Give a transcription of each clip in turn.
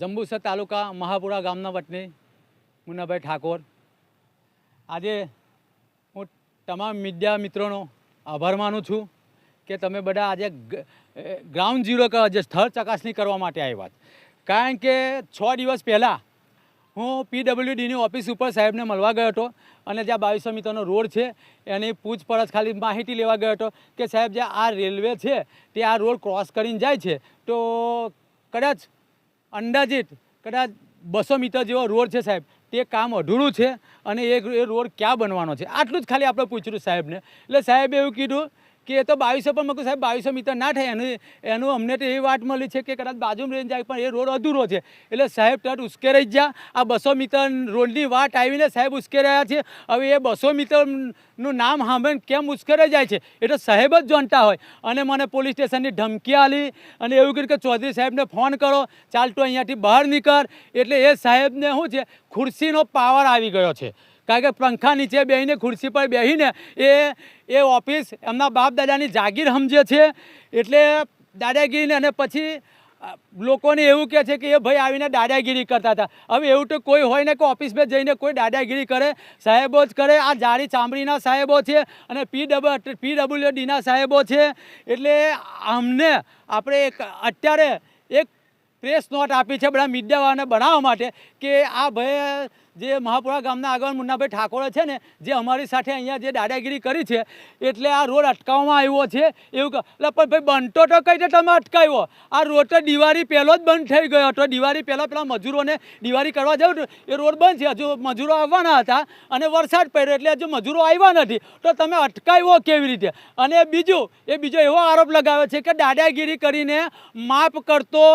જંબુસર તાલુકા મહાપુરા ગામના વતની મુન્નાભાઈ ઠાકોર. આજે હું તમામ મીડિયા મિત્રોનો આભાર માનું છું કે તમે બધા આજે ગ્રાઉન્ડ ઝીરો જે સ્થળ ચકાસણી કરવા માટે આવ્યા કારણ કે છ દિવસ પહેલાં હું પીડબ્લ્યુડીની ઓફિસ ઉપર સાહેબને મળવા ગયો હતો અને જ્યાં બાવીસો મીટરનો રોડ છે, એની પૂછપરછ ખાલી માહિતી લેવા ગયો હતો કે સાહેબ જે આ રેલવે છે તે આ રોડ ક્રોસ કરીને જાય છે. તો કદાચ અંદાજિત કદાચ બસો મીટર જેવો રોડ છે સાહેબ. તે કામ અધૂરું છે અને એ રોડ ક્યાં બનવાનો છે? આટલું જ ખાલી આપણે પૂછ્યું સાહેબને. એટલે સાહેબે એવું કીધું કે એ તો બાવીસો પણ મૂકું સાહેબ, બાવીસો મીટર ના થાય. એનું એનું અમને તો એવી વાત મળી છે કે કદાચ બાજુમાં રહીને જાય, પણ એ રોડ અધૂરો છે. એટલે સાહેબ, તરત ઉશ્કેરાઈ જ આ બસો મીટર રોડની વાટ આવીને સાહેબ ઉશ્કેરાયા છે. હવે એ બસો મીટરનું નામ સાંભળીને કેમ ઉશ્કેરાઈ જાય છે? એ તો સાહેબ જ જાણતા હોય. અને મને પોલીસ સ્ટેશનની ધમકી આલી અને એવું કીધું કે ચૌધરી સાહેબને ફોન કરો. ચાલતો અહીંયાથી બહાર નીકળ. એટલે એ સાહેબને શું છે? ખુરશીનો પાવર આવી ગયો છે. કારણ કે પંખા નીચે બેસીને ખુરશી પર બેસીને એ એ ઓફિસ એમના બાપ દાદાની જાગીર સમજે છે. એટલે દાદાગીરીને અને પછી લોકોને એવું કહે છે કે એ ભાઈ આવીને દાદાગીરી કરતા હતા. હવે એવું તો કોઈ હોય ને કે ઓફિસમાં જઈને કોઈ દાદાગીરી કરે, સાહેબો જ કરે. આ જાડી ચામડીના સાહેબો છે અને પી ડબલ પી ડબલ્યુ ડીના સાહેબો છે. એટલે અમને આપણે એક, અત્યારે એક પ્રેસ નોટ આપી છે બધા મીડિયાવાળાને બનાવવા માટે કે આ ભાઈ જે મહાપુરા ગામના આગળ મુન્નાભાઈ ઠાકોર છે ને, જે અમારી સાથે અહીંયા જે દાદાગીરી કરી છે, એટલે આ રોડ અટકાવવામાં આવ્યો છે, એવું એટલે પણ ભાઈ બનતો તો કઈ રીતે તમે અટકાવ્યો? આ રોડ તો દિવાળી પહેલો જ બંધ થઈ ગયો હતો. દિવાળી પહેલાં પેલા મજૂરોને દિવાળી કરવા જવું એ રોડ બંધ છે. હજુ મજૂરો આવવાના હતા અને વરસાદ પડ્યો એટલે હજુ મજૂરો આવ્યા નથી. તો તમે અટકાવ્યો કેવી રીતે? અને બીજું, એ બીજો એવો આરોપ લગાવ્યો છે કે દાદાગીરી કરીને માફ કરતો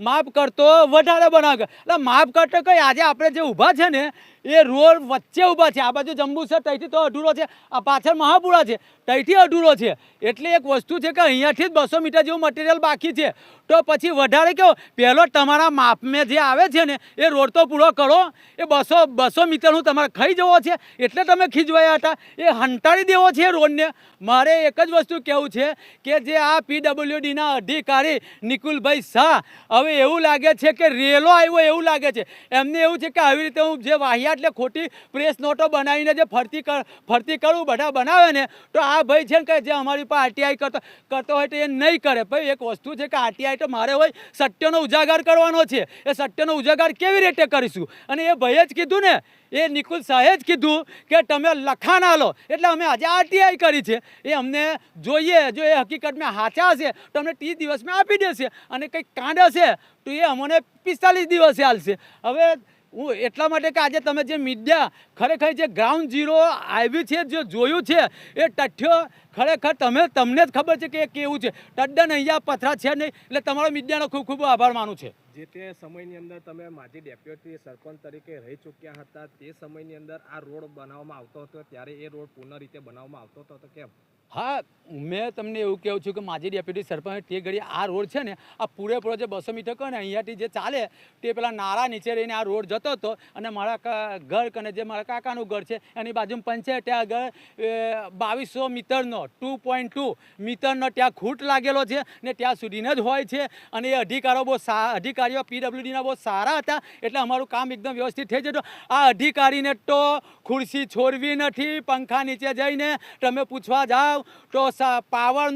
માફ કરતો વધારે બનાવ એટલે માફ કરતો કંઈ આજે આપણે જે ઊભા છે ને એ રોડ વચ્ચે ઊભા છે. આ બાજુ જંબુસર ત્યાંથી તો અધૂરો છે. આ પાછળ મહાપુરા છે ત્યાંથી અધૂરો છે. એટલે એક વસ્તુ છે કે અહીંયાથી જ બસો મીટર જેવું મટીરિયલ બાકી છે. તો પછી વધારે કહો પહેલો તમારા માપમાં જે આવે છે ને, એ રોડ તો પૂરો કરો. એ બસો બસો મીટરનું તમારે ખાઈ જવો છે. એટલે તમે ખીજવાયા હતા. એ હંટાળી દેવો છે રોડને. મારે એક જ વસ્તુ કહેવું છે કે જે આ પીડબ્લ્યુડીના અધિકારી નિકુલભાઈ શાહ, હવે એવું લાગે છે કે રેલો આવ્યો એવું લાગે છે. એમને એવું છે કે આવી રીતે હું જે વાહિયાત એટલે ખોટી પ્રેસ નોટો બનાવીને જે ફરતી ફરતી કરવું બધા બનાવે ને, તો આ ભાઈ છે ને કે જે અમારી પાસે આરટીઆઈ કરતો કરતો હોય તો એ નહીં કરે. ભાઈ, એક વસ્તુ છે કે આરટીઆઈ તો મારે હોય સત્યનો ઉજાગર કરવાનો છે. એ સત્યનો ઉજાગર કેવી રીતે કરીશું? અને એ ભાઈએ જ કીધું ને, એ નિકુલ શાહે જ કીધું કે તમે લખાણ આલો. એટલે અમે આજે આરટીઆઈ કરી છે. એ અમને જોઈએ, જો એ હકીકતમાં હાચા હશે તો અમને ત્રીસ દિવસમાં આપી દેશે. અને કંઈક કાંડ હશે તો એ અમને પિસ્તાલીસ દિવસે આલશે હવે હું એટલા માટે કે આજે તમે જે મીડિયા ખરેખર જે ગ્રાઉન્ડ ઝીરો આવ્યું છે, જે જોયું છે, એ તથ્યો ખરેખર તમે, તમને જ ખબર છે કે એ કેવું છે. તદ્દન અહીંયા પથરા છે નહીં, એટલે તમારો મીડિયાનો ખૂબ ખૂબ આભાર માનું છે. જે તે સમયની અંદર તમે માજી ડેપ્યુટી સરપંચ તરીકે રહી ચૂક્યા હતા, તે સમયની અંદર આ રોડ બનાવવામાં આવતો હતો, ત્યારે એ રોડ પૂર્ણ રીતે બનાવવામાં આવતો હતો કેમ? હા, મેં તમને એવું કહું છું કે માજી ડેપ્યુટી સરપંચ તે ઘડી આ રોડ છે ને, આ પૂરેપૂરો જે બસો મીટર કહો ને અહીંયાથી જે ચાલે, તે પેલા નારા નીચે રહીને આ રોડ જતો હતો અને મારા ઘર કને જે મારા કાકાનું ઘર છે, એની બાજુમાં પંચાયત ત્યાં આગળ બાવીસો મીટરનો ટુ પોઈન્ટ ટુ મીટરનો ત્યાં ખૂટ લાગેલો છે ને ત્યાં સુધીને જ હોય છે અને એ અધિકારો બહુ સા, અધિકારીઓ પીડબ્લ્યુડીના બહુ સારા હતા, એટલે અમારું કામ એકદમ વ્યવસ્થિત થઈ જતું. આ અધિકારીને તો ખુરશી છોડવી નથી, પંખા નીચે જઈને તમે પૂછવા જાઓ તો પાવર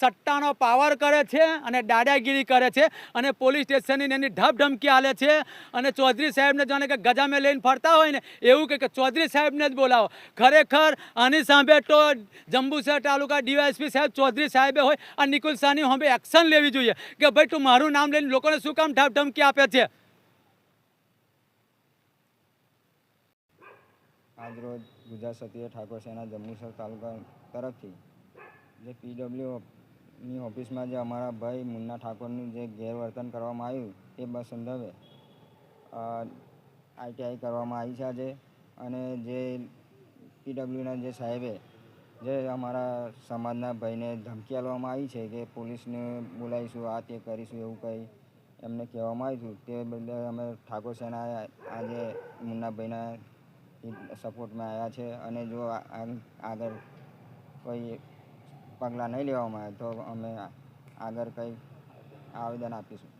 સટ્ટાનો પાવર કરે છે અને દાદાગીરી કરે છે અને પોલીસ સ્ટેશનની એની ઢબ ધમકી હાલે છે અને ચૌધરી સાહેબને જાણે કે ગજામે લઈને ફરતા હોય ને, એવું કે ચૌધરી સાહેબને જ બોલાવો. ખરેખર આની સામે તો જંબુસર તાલુકા ડીવાયએસપી સાહેબ ચૌધરી સાહેબે હોય, આ નિકુલ સાની હવે એક્શન લેવી જોઈએ કે ભાઈ તું મારું નામ લઈને લોકોને શું કામ ઢબ ધમકી આપે છે? આજરોજ ગુજરાત ક્ષત્રિય ઠાકોર સેના જંબુસર તાલુકા તરફથી જે પીડબ્લ્યુની ઓફિસમાં જે અમારા ભાઈ મુન્ના ઠાકોરનું જે ગેરવર્તન કરવામાં આવ્યું તે બસ સંદર્ભે આઈટીઆઈ કરવામાં આવી છે આજે. અને જે પીડબ્લ્યુના જે સાહેબે, જે અમારા સમાજના ભાઈને ધમકી આપવામાં આવી છે કે પોલીસને બોલાવીશું, આ તે કરીશું, એવું કંઈ એમને કહેવામાં આવ્યું હતું, તે બદલે અમે ઠાકોર સેના આજે મુન્નાભાઈના સપોર્ટમાં આવ્યા છે. અને જો આગળ કોઈ પગલાં નહીં લેવામાં આવે તો અમે આગળ કંઈ આવેદન આપીશું.